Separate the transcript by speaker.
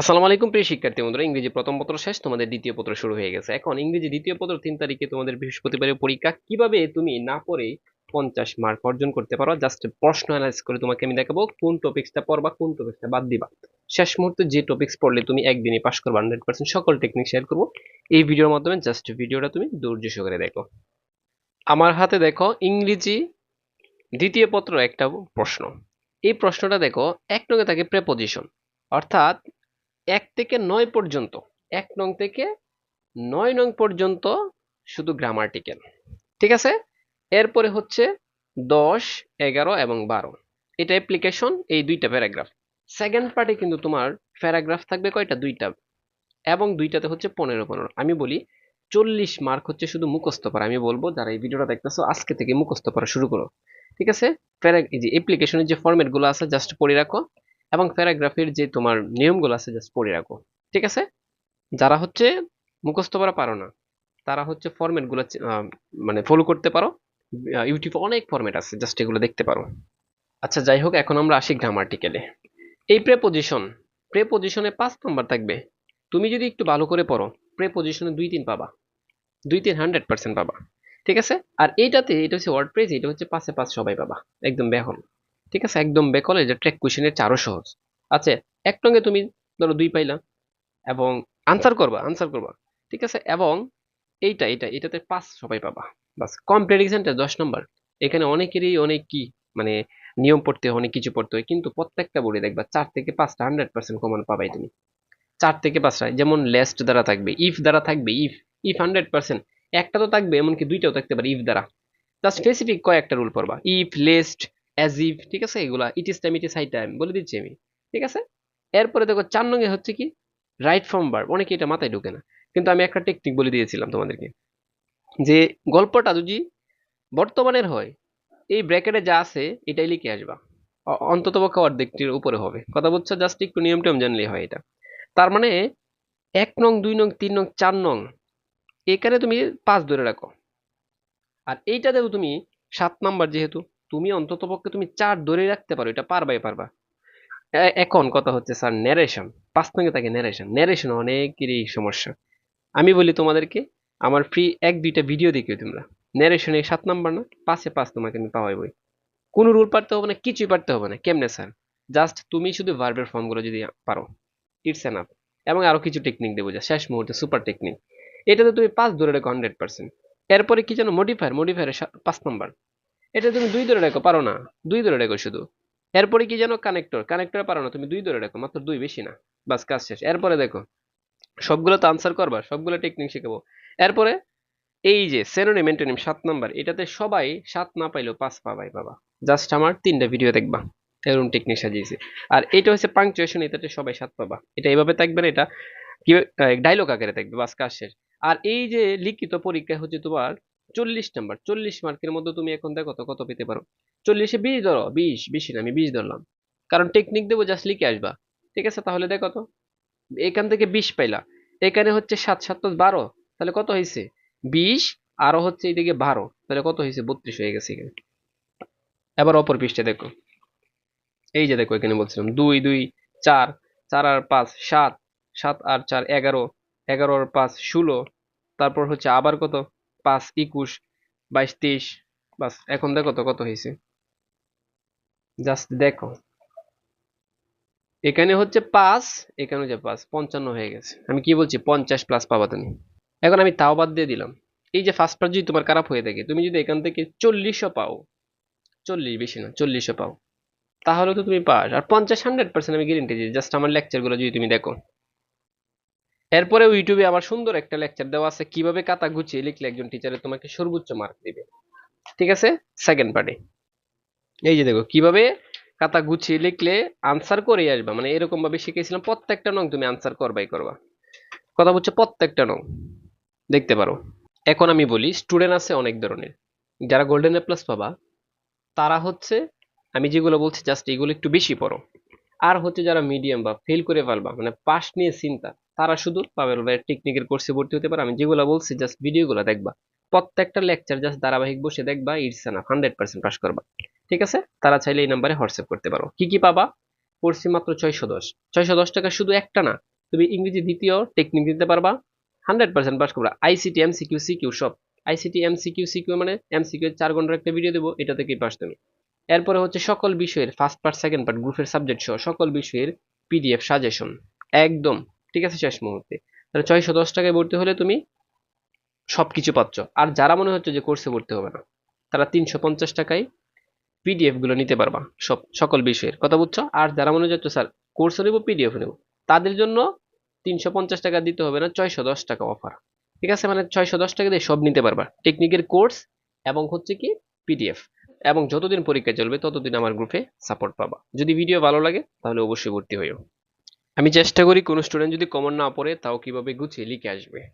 Speaker 1: আসসালামু আলাইকুম, প্রিয় শিক্ষার্থী বন্ধুরা। ইংরেজি প্রথম পত্র শেষ, তোমাদের দ্বিতীয় পত্র শুরু হয়ে গেছে। এখন ইংরেজি দ্বিতীয় পত্র তিন তারিখে তোমাদের বৃহস্পতিবারের পরীক্ষা, কীভাবে তুমি না পড়ে পঞ্চাশ মার্ক অর্জন করতে পারো? জাস্ট প্রশ্ন অ্যানালাইজ করে তোমাকে আমি দেখাবো কোন টপিক্সটা পড়বা, কোন টপিক্সটা বাদ দিবা। শেষ মুহূর্তে যে টপিক্স পড়লে তুমি একদিনে পাস করবে হান্ড্রেড পার্সেন্ট সকল টেকনিক শেয়ার করব। এই ভিডিওর মাধ্যমে জাস্ট ভিডিওটা তুমি ধৈর্য সহকারে দেখো। আমার হাতে দেখো ইংরেজি দ্বিতীয় পত্র একটা প্রশ্ন। এই প্রশ্নটা দেখো এক নঙ্গে থাকে প্রেপোজিশন অর্থাৎ এক থেকে নয় পর্যন্ত, এক নং থেকে নয় নং পর্যন্ত শুধু গ্রামার্টিক্যাল ঠিক আছে? এরপরে হচ্ছে দশ, এগারো এবং বারো। এটা অ্যাপ্লিকেশন এই দুইটা প্যারাগ্রাফ সেকেন্ড পার্টে কিন্তু তোমার প্যারাগ্রাফ থাকবে কয়টা? দুইটা। এবং দুইটাতে হচ্ছে পনেরো পনেরো। আমি বলি চল্লিশ মার্ক হচ্ছে শুধু মুখস্থ পারা আমি বলব, যারা এই ভিডিওটা দেখতেছো, আজকে থেকে মুখস্থ পড়া শুরু করো। ঠিক আছে? প্যারা এই যে অ্যাপ্লিকেশনের যে ফরম্যাটগুলো আছে জাস্ট পড়ে রাখো। এবং প্যারাগ্রাফের যে তোমার নিয়মগুলো আছে জাস্ট পড়ে রাখো। ঠিক আছে? যারা হচ্ছে মুখস্থ করা পারো না, তারা হচ্ছে ফরম্যাটগুলো মানে ফলো করতে পারো। ইউটিউবে অনেক ফরম্যাট আছে জাস্ট এগুলো দেখতে পারো। আচ্ছা যাই হোক, এখন আমরা আসি গ্রামার্টিক্যালে এই প্রেপোজিশন প্রেপোজিশনে পাঁচ নাম্বার থাকবে। তুমি যদি একটু ভালো করে পড়ো প্রেপোজিশনে দুই তিন পাবা। দুই তিন হান্ড্রেড পার্সেন্ট পাবা। ঠিক আছে? আর এইটাতে, এটা হচ্ছে ওয়ার্ড প্রেজ এটা হচ্ছে পাশে পাঁচ সবাই পাবা। একদম বেহন। ঠিক আছে, একদম বেকল এটা ট্র্যাক কোয়েশনের চারও সহজ। আচ্ছা এক টঙ্গে তুমি ধরো দুই পাইলা এবং আনসার করবা আনসার করবা। ঠিক আছে, এবং এইটা এটা এটাতে পাঁচ সবাই পাবা। বাস কমপ্লিট এক্সামটা দশ নম্বর। এখানে অনেকেরই অনেক কি মানে নিয়ম পড়তে হয়, অনেক কিছু পড়তে হয়, কিন্তু প্রত্যেকটা বলে দেখবা চার থেকে পাঁচটা হান্ড্রেড পার্সেন্ট কমন পাবাই তুমি। চার থেকে পাঁচটা, যেমন লেস্ট দ্বারা থাকবে ইফ দ্বারা থাকবে ইফ ইফ হান্ড্রেড পার্সেন্ট একটা তো থাকবে, এমনকি দুইটাও থাকতে পারে ইফ দ্বারা। জাস্ট স্পেসিফিক কয়েকটা রুল পড়বা। ইফ লেস্ট অ্যাজ ইফ ঠিক আছে, এগুলা it is time it is high time বলে দিচ্ছি আমি, ঠিক আছে? এরপরে দেখো, চার নঙ্গে হচ্ছে কি? রাইট ফর্ম বার অনেকে এটা মাথায় ঢুকে না, কিন্তু আমি একটা টেকনিক বলে দিয়েছিলাম তোমাদেরকে, যে গল্পটা যদি বর্তমানের হয়, এই ব্র্যাকেটে যা আছে, এটাই লিখে আসবা অন্তত পক্ষে অর্ধেকটির উপরে হবে, কথা বলছো? জাস্ট একটু নিয়ম টিয়ম জানলেই হয় এটা। তার মানে এক নং, দুই নং, তিন নং, চার নং, এখানে তুমি পাঁচ ধরে রাখো, আর এইটাতেও তুমি সাত নাম্বার যেহেতু তুমি অন্তত পক্ষে তুমি চার ধরে রাখতে পারো, এটা পারবাই পারবা। এখন কথা হচ্ছে, স্যার ন্যারেশন পাঁচ নঙ্গে থাকে ন্যারেশন ন্যারেশন অনেকেরই সমস্যা। আমি বলি তোমাদেরকে, আমার ফ্রি এক দুইটা ভিডিও দেখিও তোমরা। ন্যারেশনে সাত নাম্বার না, পাঁচে পাঁচ তোমাকে আমি পাওয়াই বই। কোনো রুল পারতে হবে না, কিছুই পারতে হবে না, কেমনে স্যার? জাস্ট তুমি শুধু ভার্বের ফর্মগুলো যদি পারো ইটস এনাফ এবং আরও কিছু টেকনিক দেবো, যা শেষ মুহূর্তে সুপার টেকনিক এটাতে তুমি পাঁচ ধরে রাখো হান্ড্রেড পার্সেন্ট এরপরে কি যেন মডিফায়ার মডিফায়ারের পাঁচ নাম্বার এটা তুমি দুই ধরে রাখো, পারো না। দুই ধরে রাখো শুধু। এরপরে কি জানো? কানেক্টর কানেক্টর পারো না, তুমি দুই ধরে রাখো, মাত্র দুই, বেশি না। বাস, কাজ শেষ। এরপরে দেখো, সবগুলো তো আনসার করবা, সবগুলো টেকনিক শিখাবো। এরপরে, এই যে সেনোনিম এন্টোনিম সাত নাম্বার এটাতে সবাই সাত না পাইলেও পাঁচ পাবাই, বাবা। জাস্ট আমার তিনটা ভিডিও দেখবা, এরকম টেকনিক সাজিয়েছি। আর এটা হচ্ছে পাংচুয়েশন এটাতে সবাই সাত পাবা। এটা এইভাবে থাকবে না, এটা কি ডায়লগ আকারে থাকবে, বাস, কাজ শেষ। আর এই যে লিখিত পরীক্ষা হচ্ছে তোমার চল্লিশ নাম্বার, চল্লিশ মার্কের মধ্যে তুমি এখন দেখো তো কত পেতে পারো। চল্লিশে বিশ ধরো, বিশ, বেশি না, আমি বিশ ধরলাম। কারণ টেকনিক দেবো জাস্ট লিখে আসবা। ঠিক আছে, তাহলে দেখো তো, এখান থেকে বিশ পাইলা। এখানে হচ্ছে সাত সাত বারো, তাহলে কত হয়েছে বিশ, আরও হচ্ছে এইদিকে বারো, তাহলে কত হয়েছে বত্রিশ হয়ে গেছে এখানে। এবার অপর পৃষ্ঠে দেখো। এই যে দেখো, এখানে বলছিলাম, দুই দুই, চার চার আর পাঁচ, সাত সাত আর চার, এগারো এগারো আর পাঁচ, ষোলো, তারপর হচ্ছে আবার কত? পাঁচ, একুশ, বাইশ, তেইশ, বাস, এখন দেখো তো কত হয়েছে। জাস্ট দেখো। এখানে হচ্ছে পাঁচ, এখানে হচ্ছে পাঁচ, পঞ্চান্ন হয়ে গেছে। আমি কি বলছি? পঞ্চাশ প্লাস পাবা তুমি। এখন আমি তাও বাদ দিয়ে দিলাম। এই যে ফার্স্ট পার্ট যদি তোমার খারাপ হয়ে থাকে, তুমি যদি এখান থেকে চল্লিশও পাও, চল্লিশ বেশি না, চল্লিশও পাও, তাহলে তো তুমি পাস। আর পঞ্চাশ হান্ড্রেড পার্সেন্ট আমি গ্যারেন্টি দিই। জাস্ট আমার লেকচারগুলো যদি তুমি দেখো। এরপরে ইউটিউবে আবার সুন্দর একটা লেকচার দেওয়া আছে, কীভাবে কাতা গুছিয়ে লিখলে একজন টিচারে তোমাকে সর্বোচ্চ মার্ক দিবে। ঠিক আছে? সেকেন্ড পার্টে এই যে দেখো, কীভাবে কাতা গুছিয়ে লিখলে আনসার করেই আসবা? মানে এরকম ভাবে শিখেছিলাম প্রত্যেকটা নং তুমি আনসার করবাই করবা। কথা বলছে প্রত্যেকটা নং। দেখতে পারো। এখন আমি বলি স্টুডেন্ট আছে অনেক ধরনের। যারা গোল্ডেন এ প্লাস পাবা, তারা হচ্ছে, আমি যেগুলো বলছি জাস্ট এগুলো একটু বেশি পড়ো। আর হচ্ছে যারা মিডিয়াম বা ফেল করে ফেলবা মানে পাস নিয়ে চিন্তা, তারা শুধু ভাইয়ের টেকনিকের কোর্সে ভর্তি হতে পারে। আমি যেগুলো বলছি জাস্ট ভিডিওগুলো দেখবা। প্রত্যেকটা লেকচার জাস্ট ধারাবাহিক বসে দেখবা it's enough hundred percent pass করবা। ঠিক আছে? তারা চাইলে এই নাম্বারে হোয়াটসঅ্যাপ করতে পারো। কি কি পাবা? কোর্সে মাত্র ছয়শো দশ। ছয়শো দশ টাকা শুধু একটা না, তুমি ইংরেজি দ্বিতীয় টেকনিক দিতে পারবা হান্ড্রেড পার্সেন্ট পাস করবা। আইসিটি এমসিকিউ সিকিউ সব। আইসিটি এমসিকিউ সিকিউ মানে এমসিকিউ চার ঘণ্টার একটা ভিডিও দেবো, এটা থেকেই পাস তুমি। এরপরে হচ্ছে সকল বিষয়ের ফার্স্ট পার্ট সেকেন্ড পার্ট গ্রুপের সাবজেক্ট সহ সকল বিষয়ের পিডিএফ সাজেশন একদম, ঠিক আছে, শেষ মুহূর্তে। তাহলে ছয়শো দশ টাকায় ভর্তি হলে তুমি সব কিছু পাচ্ছ। আর যারা মনে হচ্ছে যে কোর্সে ভর্তি হবে না, তারা তিনশো পঞ্চাশ টাকায় পিডিএফগুলো নিতে পারবা, সব, সকল বিষয়ের। কথা বুঝছ? আর যারা মনে হচ্ছে, স্যার কোর্সও নেব পিডিএফ নেব, তাদের জন্য তিনশো পঞ্চাশ টাকা দিতে হবে না, ছয়শো দশ টাকা অফার ঠিক আছে? মানে ছয়শো দশ টাকা দিয়ে সব নিতে পারবা। টেকনিকের কোর্স এবং হচ্ছে কি পিডিএফ এবং যতদিন পরীক্ষা চলবে, ততদিন আমার গ্রুপে সাপোর্ট পাবা। যদি ভিডিও ভালো লাগে, তাহলে অবশ্যই ভর্তি হইও। আমি চেষ্টা করি কোনো স্টুডেন্ট যদি কমন না পড়ে, তাও কীভাবে গুছিয়ে লিখে আসবে।